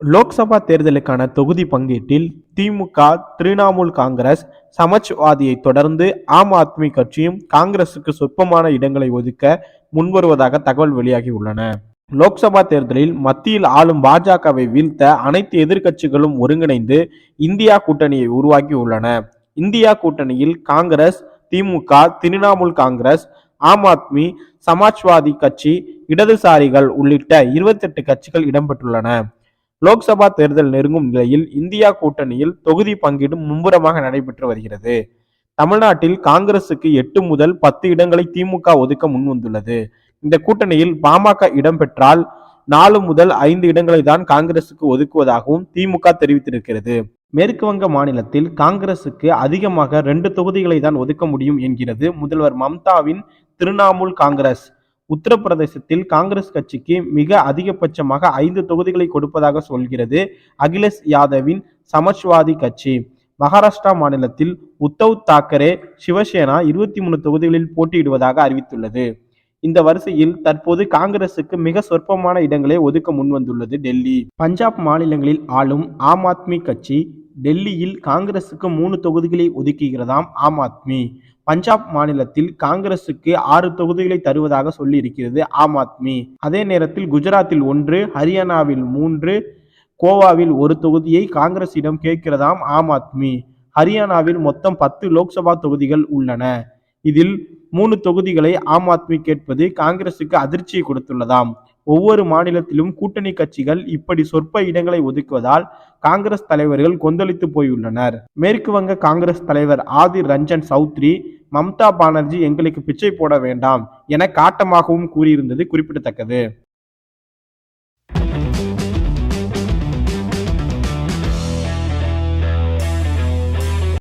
லோக்சபா தேர்தலுக்கான தொகுதி பங்கீட்டில் திமுக திரிணாமுல் காங்கிரஸ் சமாஜ்வாதியை தொடர்ந்து ஆம் ஆத்மி கட்சியும் காங்கிரசுக்கு சொற்பமான இடங்களை ஒதுக்க முன்வருவதாக தகவல் வெளியாகியுள்ளன. லோக்சபா தேர்தலில் மத்தியில் ஆளும் பாஜகவை வீழ்த்த அனைத்து எதிர்க்கட்சிகளும் ஒருங்கிணைந்து இந்தியா கூட்டணியை உருவாக்கியுள்ளன. இந்தியா கூட்டணியில் காங்கிரஸ் திமுக திரிணாமுல் காங்கிரஸ் ஆம் ஆத்மி சமாஜ்வாதி கட்சி இடதுசாரிகள் உள்ளிட்ட இருபத்தெட்டு கட்சிகள் இடம்பெற்றுள்ளன. லோக்சபா தேர்தல் நெருங்கும் நிலையில் இந்தியா கூட்டணியில் தொகுதி பங்கீடு மும்முரமாக நடைபெற்று வருகிறது. தமிழ்நாட்டில் காங்கிரசுக்கு எட்டு முதல் பத்து இடங்களை திமுக ஒதுக்க முன்வந்துள்ளது இந்த கூட்டணியில் பாமக இடம்பெற்றால் நாலு முதல் ஐந்து இடங்களை தான் காங்கிரசுக்கு ஒதுக்குவதாகவும் திமுக தெரிவித்திருக்கிறது. மேற்கு வங்க மாநிலத்தில் காங்கிரசுக்கு அதிகமாக ரெண்டு தொகுதிகளை தான் ஒதுக்க முடியும் என்கிறது முதல்வர் மம்தாவின் திரிணாமுல் காங்கிரஸ். உத்தரப்பிரதேசத்தில் காங்கிரஸ் கட்சிக்கு மிக அதிகபட்சமாக ஐந்து தொகுதிகளை கொடுப்பதாக சொல்கிறது அகிலேஷ் யாதவின் சமாஜ்வாதி கட்சி. மகாராஷ்டிரா மாநிலத்தில் உத்தவ் தாக்கரே சிவசேனா இருபத்தி மூணு தொகுதிகளில் போட்டியிடுவதாக அறிவித்துள்ளது. இந்த வரிசையில் தற்போது காங்கிரசுக்கு மிக சொற்பமான இடங்களை ஒதுக்க முன்வந்துள்ளது டெல்லி. பஞ்சாப் மாநிலங்களில் ஆளும் ஆம் ஆத்மி கட்சி டெல்லியில் காங்கிரசுக்கு மூணு தொகுதிகளை ஒதுக்குகிறதாம் ஆம் ஆத்மி. பஞ்சாப் மாநிலத்தில் காங்கிரசுக்கு ஆறு தொகுதிகளை தருவதாக சொல்லி இருக்கிறது ஆம் ஆத்மி. அதே நேரத்தில் குஜராத்தில் ஒன்று ஹரியானாவில் மூன்று கோவாவில் ஒரு தொகுதியை காங்கிரசிடம் கேட்கிறதாம் ஆம் ஆத்மி. ஹரியானாவில் மொத்தம் பத்து லோக்சபா தொகுதிகள் உள்ளன. இதில் மூணு தொகுதிகளை ஆம் ஆத்மி கேட்பது காங்கிரசுக்கு அதிர்ச்சியை கொடுத்துள்ளதாம். ஒவ்வொரு மாநிலத்திலும் கூட்டணி கட்சிகள் இப்படி சொற்ப இடங்களை ஒதுக்குவதால் காங்கிரஸ் தலைவர்கள் கொந்தளித்து போயுள்ளனர். மேற்கு வங்க காங்கிரஸ் தலைவர் ஆதிர் ரஞ்சன் சௌத்ரி மம்தா பானர்ஜி எங்களுக்கு பிச்சை போட வேண்டாம் என காட்டமாகவும் கூறியிருந்தது குறிப்பிடத்தக்கது.